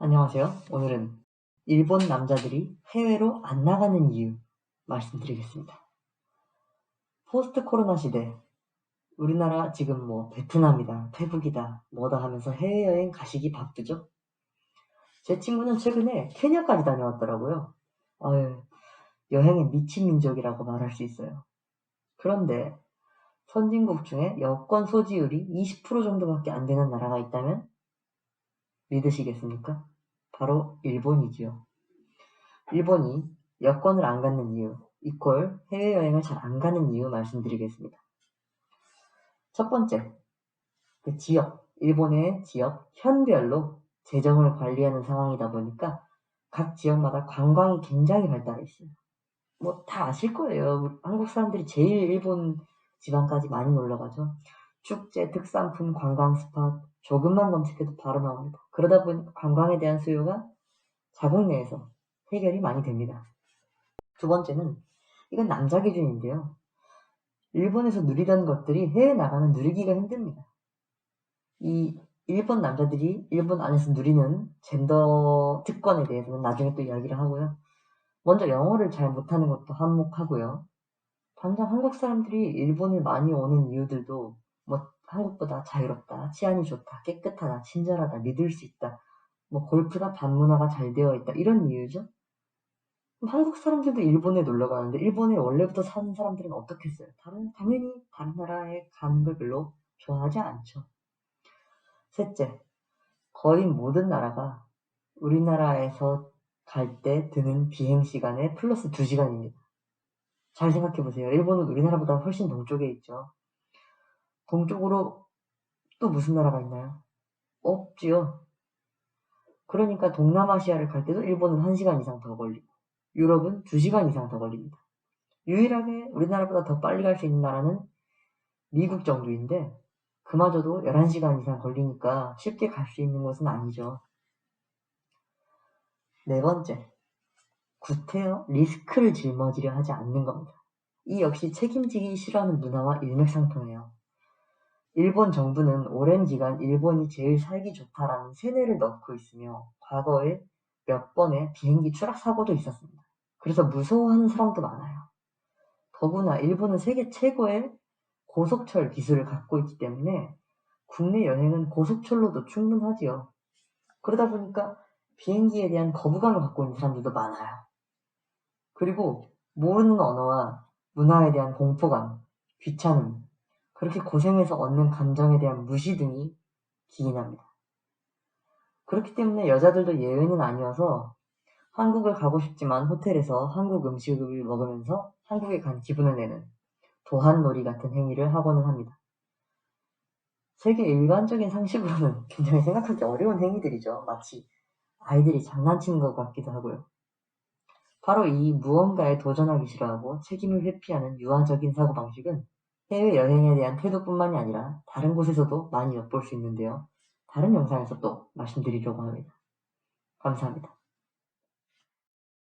안녕하세요. 오늘은 일본 남자들이 해외로 안 나가는 이유 말씀드리겠습니다. 포스트 코로나 시대, 우리나라 지금 뭐 베트남이다, 태국이다, 뭐다 하면서 해외여행 가시기 바쁘죠? 제 친구는 최근에 케냐까지 다녀왔더라고요. 아유, 여행에 미친 민족이라고 말할 수 있어요. 그런데 선진국 중에 여권 소지율이 20% 정도밖에 안 되는 나라가 있다면 믿으시겠습니까? 바로 일본이지요. 일본이 여권을 안 갖는 이유, 이퀄 해외여행을 잘 안 가는 이유 말씀드리겠습니다. 첫 번째, 그 지역, 일본의 지역, 현별로 재정을 관리하는 상황이다 보니까 각 지역마다 관광이 굉장히 발달해 있어요. 뭐 다 아실 거예요. 한국 사람들이 제일 일본 지방까지 많이 놀러 가죠. 축제, 특산품, 관광 스팟, 조금만 검색해도 바로 나옵니다. 그러다 보니 관광에 대한 수요가 자국 내에서 해결이 많이 됩니다. 두 번째는 이건 남자 기준인데요. 일본에서 누리던 것들이 해외 나가면 누리기가 힘듭니다. 이 일본 남자들이 일본 안에서 누리는 젠더 특권에 대해서는 나중에 또 이야기를 하고요. 먼저 영어를 잘 못하는 것도 한몫하고요. 당장 한국 사람들이 일본을 많이 오는 이유들도 뭐 한국보다 자유롭다, 치안이 좋다, 깨끗하다, 친절하다, 믿을 수 있다, 뭐 골프나 반문화가 잘 되어 있다 이런 이유죠. 한국 사람들도 일본에 놀러 가는데 일본에 원래부터 사는 사람들은 어떻겠어요? 다른 당연히 다른 나라에 가는 걸 별로 좋아하지 않죠. 셋째, 거의 모든 나라가 우리나라에서 갈 때 드는 비행 시간에 플러스 2시간입니다. 잘 생각해 보세요. 일본은 우리나라보다 훨씬 동쪽에 있죠. 동쪽으로 또 무슨 나라가 있나요? 없지요. 그러니까 동남아시아를 갈 때도 일본은 1시간 이상 더 걸리고 유럽은 2시간 이상 더 걸립니다. 유일하게 우리나라보다 더 빨리 갈 수 있는 나라는 미국 정도인데 그마저도 11시간 이상 걸리니까 쉽게 갈 수 있는 곳은 아니죠. 네 번째, 구태여 리스크를 짊어지려 하지 않는 겁니다. 이 역시 책임지기 싫어하는 문화와 일맥상통해요. 일본 정부는 오랜 기간 일본이 제일 살기 좋다라는 세뇌를 넣고 있으며 과거에 몇 번의 비행기 추락 사고도 있었습니다. 그래서 무서워하는 사람도 많아요. 더구나 일본은 세계 최고의 고속철 기술을 갖고 있기 때문에 국내 여행은 고속철로도 충분하지요. 그러다 보니까 비행기에 대한 거부감을 갖고 있는 사람들도 많아요. 그리고 모르는 언어와 문화에 대한 공포감, 귀찮음, 그렇게 고생해서 얻는 감정에 대한 무시 등이 기인합니다. 그렇기 때문에 여자들도 예외는 아니어서 한국을 가고 싶지만 호텔에서 한국 음식을 먹으면서 한국에 간 기분을 내는 도한놀이 같은 행위를 하고는 합니다. 세계 일반적인 상식으로는 굉장히 생각하기 어려운 행위들이죠. 마치 아이들이 장난치는 것 같기도 하고요. 바로 이 무언가에 도전하기 싫어하고 책임을 회피하는 유아적인 사고방식은 해외여행에 대한 태도뿐만이 아니라 다른 곳에서도 많이 엿볼 수 있는데요. 다른 영상에서 또 말씀드리려고 합니다. 감사합니다.